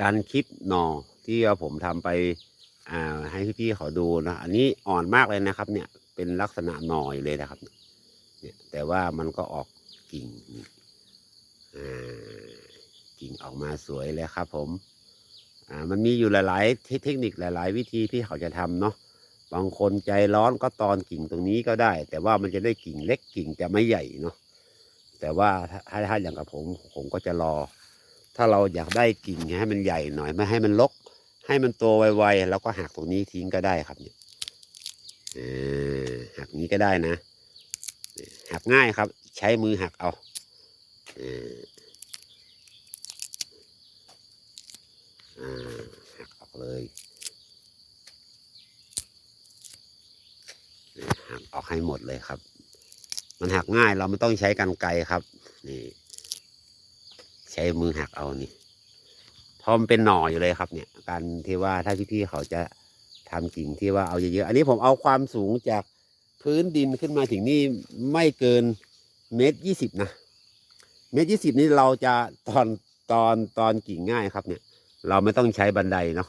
การคลิปหน่อที่ผมทำไปอ่าให้พี่ๆเขาดูนะอันนี้อ่อนมากเลยนะครับ เนี่ยเป็นลักษณะหน่อยเลยนะครับ เนี่ยแต่ว่ามันก็ออกกิ่งอ่ากิ่งออกมาสวยเลยครับ ผมอ่ามันมีอยู่หลายๆเทคนิคหลาย ๆ วิธีที่เขาจะทำเนาะบางคนใจร้อนก็ตอนกิ่งตรงนี้ก็ได้ แต่ว่ามันจะได้กิ่งเล็กกิ่งจะไม่ใหญ่เนาะแต่ว่าถ้าถ้าถ้าอย่างกับผมผมก็จะรอ ถ้าเราอยากได้กิ่งให้มันใหญ่หน่อยไม่ให้มันรกให้มันโตไวๆแล้วก็หักตรงนี้ทิ้งก็ได้ครับเนี่ยหักนี้ก็ได้นะหักง่ายครับ ใช้มือหักเอาหักออกเลยหักออกให้หมดเลยครับ มันหักง่ายเราไม่ต้องใช้กรรไกรครับนี่ ใช้มือหักเอานี่พราะมันเป็นหน่ออยู่เลยครับเนี่ย การที่ว่าถ้าพี่ๆเขาจะทำกิ่งที่ว่าเอาเยอะๆอันนี้ผมเอาความสูงจากพื้นดินขึ้นมาถึงนี่ไม่เกินเมตรยี่สิบนะเมตรยี่สิบนี่เราจะตอนตอนตอนกิ่งง่ายครับเนี่ย เราไม่ต้องใช้บันไดเนาะ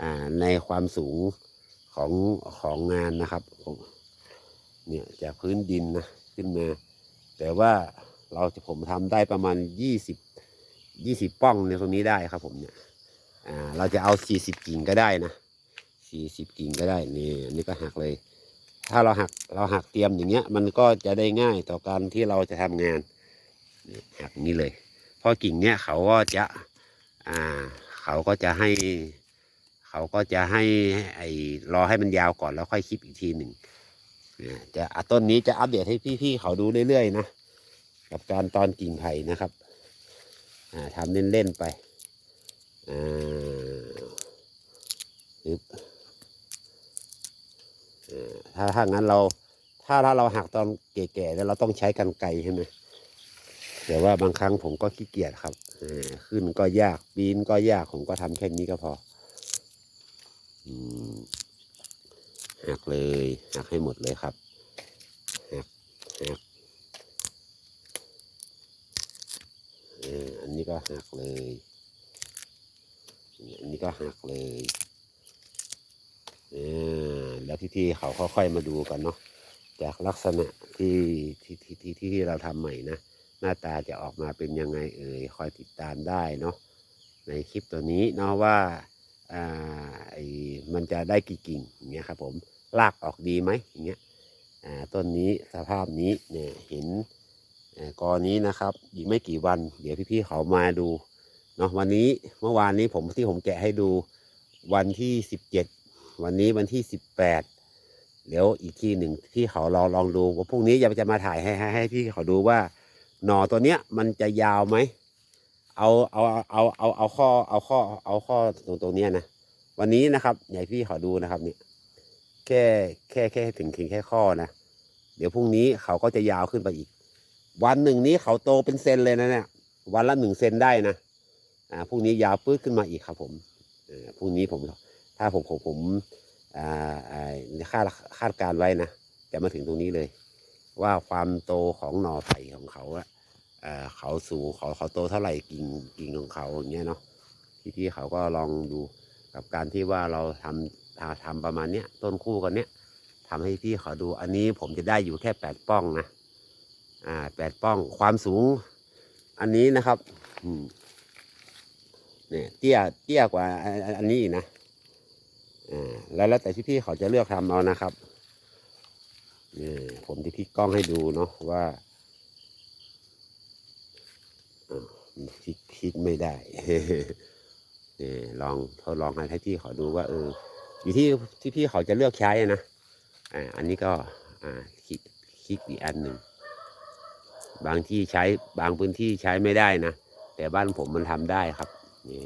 อ่าในความสูงของของงานนะครับเนี่ยจากพื้นดินนะขึ้นมา แต่ว่า เราจะผมทำได้ประมาณยี่สิบยี่สิบป้องในตรงนี้ได้ครับผมเนี่ยอ่าเราจะเอาสี่สิบกิ่งก็ได้นะสี่สิบกิ่งก็ได้นี่อันนี้ก็หักเลย ถ้าเราหักเราหักเตรียมอย่างเงี้ย มันก็จะได้ง่ายต่อการที่เราจะทำงานหักนี้เลยเพราะกิ่งเนี้ยเขาก็จะอ่าเขาก็จะให้ เขาก็จะให้ไอ้รอให้มันยาวก่อนแล้วค่อยคลิปอีกทีหนึ่งจะอะต้นนี้จะอัปเดตให้พี่ๆเขาดูเรื่อยๆนะ กับการตอนกิ่งไผ่นะครับทำเล่นๆไปถ้าถ้างั้นเราถ้าถ้าเราหักตอนแก่ๆแล้วเราต้องใช้กันไกรใช่ไหมแต่ว่าบางครั้งผมก็ขี้เกียจครับขึ้นก็ยากปีนก็ยากผมก็ทำแค่นี้ก็พอหักเลยหักให้หมดเลยครับหักหักเอออั นี้ก็หักเลยอันนี้ก็หักเลยเออแล้วพี่ๆเขาค่อยๆมาดูกันเนาะจากลักษณะที่ที่ที่ที่ที่ที่เราทำใหม่นะหน้าตาจะออกมาเป็นยังไงเอ่ยคอยติดตามได้เนาะในคลิปตัวนี้เนาะว่าอ่าไอ้มันจะได้กี่กิ่งอย่างเงี้ยครับผมรากออกดีไหมอย่างเงี้ยอ่าต้นนี้สภาพนี้เนี่ยเห็น กอนี้นะครับอีกไม่กี่วัน เดี๋ยวพี่ๆเขามาดูเนาะวันนี้เมื่อวานนี้ผมที่ผมแกะให้ดูวันที่สิบเจ็ดวันนี้วันที่สิบแปดเดี๋ยวอีกทีหนึ่งที่เขาลองลองดูว่าพรุ่งนี้จะจะมาถ่ายให้ให้ให้พี่เขาดูว่า หน่อตัวเนี้ยมันจะยาวไหมเอาเอาเอาเอาเอาข้อเอาข้อเอาข้อตรงตรงเนี้ยนะวันนี้นะครับใหญ่พี่เขอดูนะครับเนี่ยแค่แค่แค่ถึงถึงแค่ข้อนะ เดี๋ยวพรุ่งนี้เขาก็จะยาวขึ้นไปอีก วันหนึ่งนี้เขาโตเป็นเซนเลยนะเนี่ย วันละหนึ่งเซนได้นะอ่าพรุ่งนี้ยาวปื้ดขึ้นมาอีกครับผมเออพรุ่งนี้ผม ถ้าผมผมผมอ่าอ่าคาดคาดการไว้นะจะมาถึงตรงนี้เลย ว่าความโตของหน่อไผ่ของเขาอะเอ่อเขาสูงเขาเขาโตเท่าไหร่กิ่งกิ่งของเขาอย่างเงี้ยเนาะพี่ๆเขาก็ลองดูกับการที่ว่าเราทำทำทำประมาณเนี้ยต้นคู่กันเนี้ยทำให้พี่เขาดูอันนี้ผมจะได้อยู่แค่แปดป้องนะ อ่าแปดป้องความสูง อันนี้นะครับอืมเนี่ยเตี้ยเตี้ยกว่าอันอันนี้อีกนะอ่าแล้วแล้วแต่พี่ๆเขาจะเลือกทำเอานะครับเนี่ยผมจะพลิกกล้องให้ดูเนาะว่าอ่าพลิกพลิกไม่ได้นี่ลองทดลองให้พี่เขาดูว่า เออ อยู่ที่ที่พี่เขาจะเลือกใช้นะอ่าอันนี้ก็อ่าคลิกคลิกอีกอันหนึ่ง บางที่ใช้บางพื้นที่ใช้ไม่ได้นะ แต่บ้านผมมันทำได้ครับนี่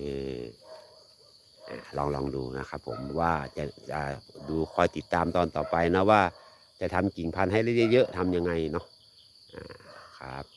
ลองลองดูนะครับผมว่าจะจะดูคอยติดตามตอนต่อไปนะว่า จะทำกิ่งพันธุ์ให้ได้เยอะๆทำยังไงเนาะครับ